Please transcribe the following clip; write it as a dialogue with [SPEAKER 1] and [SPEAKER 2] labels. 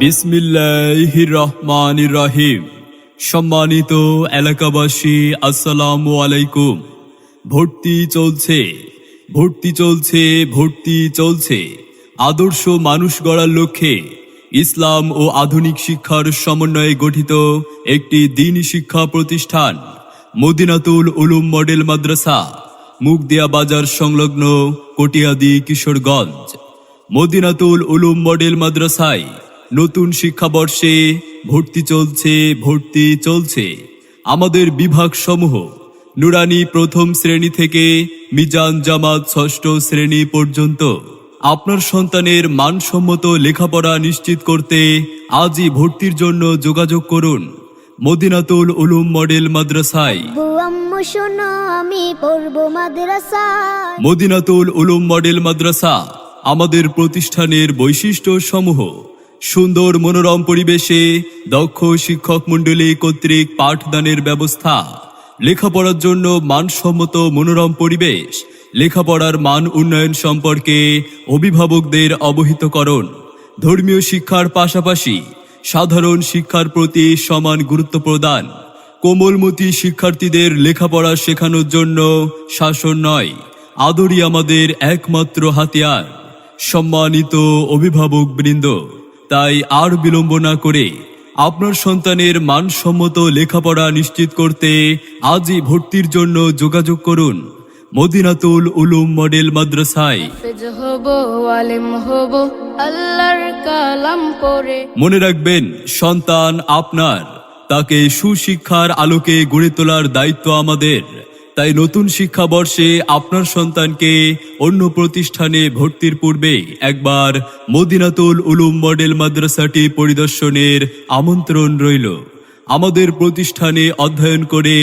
[SPEAKER 1] বিসমিল্লাহ রহমান রহিম সম্মানিত এলাকাবাসী, আসসালামু আলাইকুম। ভর্তি চলছে ভর্তি চলছে ভর্তি চলছে। আদর্শ মানুষ গড়ার লক্ষ্যে ইসলাম ও আধুনিক শিক্ষার সমন্বয়ে গঠিত একটি দিন শিক্ষা প্রতিষ্ঠান, মদিনাতুল উলুম মডেল মাদ্রাসা, মুগদিয়া বাজার সংলগ্ন কটিয়াদি কিশোরগঞ্জ। মদিনাতুল উলুম মডেল মাদ্রাসায় নতুন শিক্ষাবর্ষে ভর্তি চলছে ভর্তি চলছে। আমাদের বিভাগ সমূহ নুরানি প্রথম শ্রেণি থেকে মিজান জামাত ষষ্ঠ শ্রেণি পর্যন্ত। আপনার সন্তানের মানসম্মত লেখাপড়া নিশ্চিত করতে আজই ভর্তির জন্য যোগাযোগ করুন। মদিনাতুল উলুম মডেল মাদ্রাসায়। মদিনাতুল উলুম মডেল মাদ্রাসা আমাদের প্রতিষ্ঠানের বৈশিষ্ট্য সমূহ সুন্দর মনোরম পরিবেশে দক্ষ শিক্ষক মণ্ডলী কর্তৃক পাঠদানের ব্যবস্থা। লেখাপড়ার জন্য মানসম্মত মনোরম পরিবেশ, লেখাপড়ার মান উন্নয়ন সম্পর্কে অভিভাবকদের অবহিতকরণ, ধর্মীয় শিক্ষার পাশাপাশি সাধারণ শিক্ষার প্রতি সমান গুরুত্ব প্রদান, কোমলমতি শিক্ষার্থীদের লেখাপড়া শেখানোর জন্য শাসন নয়, আদরই আমাদের একমাত্র হাতিয়ার, সম্মানিত অভিভাবক বৃন্দ তাই আর বিলম্ব না করে আপনার সন্তানের মানসম্মত লেখাপড়া নিশ্চিত করতে আজই ভর্তির জন্য যোগাযোগ করুন। মদিনাতুল উলুম মডেল মাদ্রাসায়। মনে রাখবেন সন্তান আপনার। তাকে সুশিক্ষার আলোকে গড়ে তোলার দায়িত্ব আমাদের। তাই নতুন শিক্ষাবর্ষে আপনার সন্তানকে অন্য প্রতিষ্ঠানে ভর্তির পূর্বে একবার মদিনাতুল উলুম মডেল মাদ্রাসাটি পরিদর্শনের আমন্ত্রণ রইল। আমাদের প্রতিষ্ঠানে অধ্যয়ন করে